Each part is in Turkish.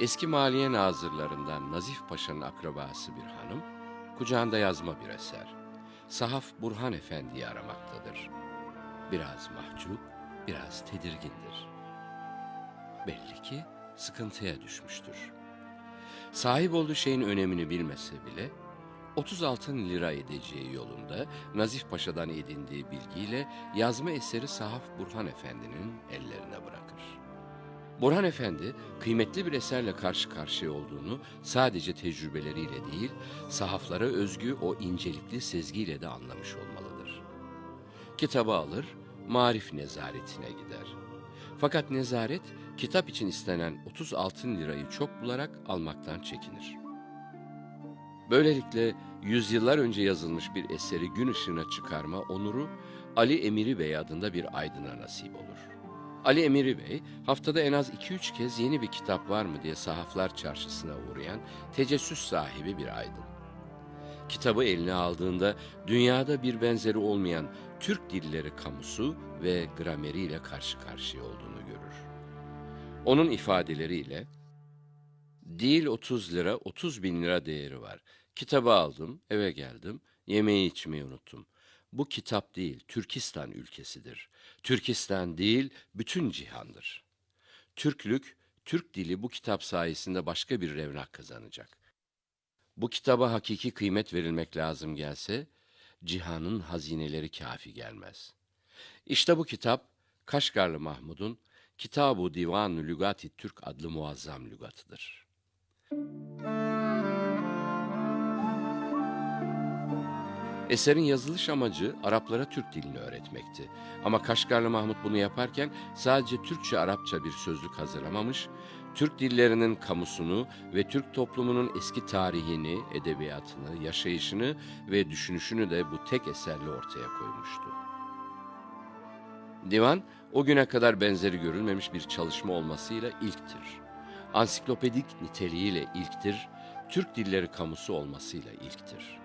Eski maliye nazırlarından Nazif Paşa'nın akrabası bir hanım, kucağında yazma bir eser. Sahaf Burhan Efendi'yi aramaktadır. Biraz mahcup, biraz tedirgindir. Belli ki sıkıntıya düşmüştür. Sahip olduğu şeyin önemini bilmese bile 30 altın lira edeceği yolunda Nazif Paşa'dan edindiği bilgiyle yazma eseri Sahaf Burhan Efendi'nin ellerine bırakır. Burhan Efendi kıymetli bir eserle karşı karşıya olduğunu sadece tecrübeleriyle değil, sahaflara özgü o incelikli sezgiyle de anlamış olmalıdır. Kitabı alır, marif nezaretine gider. Fakat nezaret, kitap için istenen 30 altın lirayı çok bularak almaktan çekinir. Böylelikle yüzyıllar önce yazılmış bir eseri gün ışığına çıkarma onuru Ali Emiri Bey adında bir aydına nasip olur. Ali Emiri Bey haftada en az 2-3 kez yeni bir kitap var mı diye sahaflar çarşısına uğrayan tecessüs sahibi bir aydın. Kitabı eline aldığında dünyada bir benzeri olmayan Türk dilleri kamusu ve grameriyle karşı karşıya olduğunu görür. Onun ifadeleriyle Değil 30 lira, 30 bin lira değeri var. Kitabı aldım, eve geldim, yemeği içmeyi unuttum. Bu kitap değil, Türkistan ülkesidir. Türkistan değil, bütün cihandır. Türklük, Türk dili bu kitap sayesinde başka bir revnak kazanacak. Bu kitaba hakiki kıymet verilmek lazım gelse, cihanın hazineleri kafi gelmez. İşte bu kitap, Kaşgarlı Mahmud'un Kitab-ı Divan-ı Lügati Türk adlı muazzam lügatıdır. Eserin yazılış amacı Araplara Türk dilini öğretmekti. Ama Kaşgarlı Mahmut bunu yaparken sadece Türkçe Arapça bir sözlük hazırlamamış, Türk dillerinin kamusunu ve Türk toplumunun eski tarihini, edebiyatını, yaşayışını ve düşünüşünü de bu tek eserle ortaya koymuştu. Divan, o güne kadar benzeri görülmemiş bir çalışma olmasıyla ilktir. Ansiklopedik niteliğiyle ilktir, Türk dilleri kamusu olmasıyla ilktir.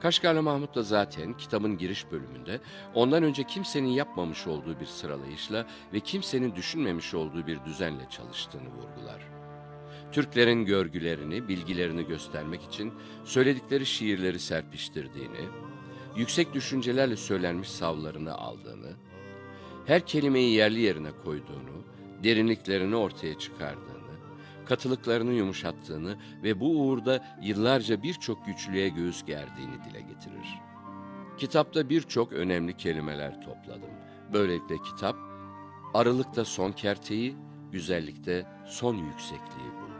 Kaşgarlı Mahmut da zaten kitabın giriş bölümünde ondan önce kimsenin yapmamış olduğu bir sıralayışla ve kimsenin düşünmemiş olduğu bir düzenle çalıştığını vurgular. Türklerin görgülerini, bilgilerini göstermek için söyledikleri şiirleri serpiştirdiğini, yüksek düşüncelerle söylenmiş savlarını aldığını, her kelimeyi yerli yerine koyduğunu, derinliklerini ortaya çıkardığını, katılıklarını yumuşattığını ve bu uğurda yıllarca birçok güçlüğe göğüs gerdiğini dile getirir. Kitapta birçok önemli kelimeler topladım. Böylelikle kitap, arılıkta son kerteyi, güzellikte son yüksekliği buldu.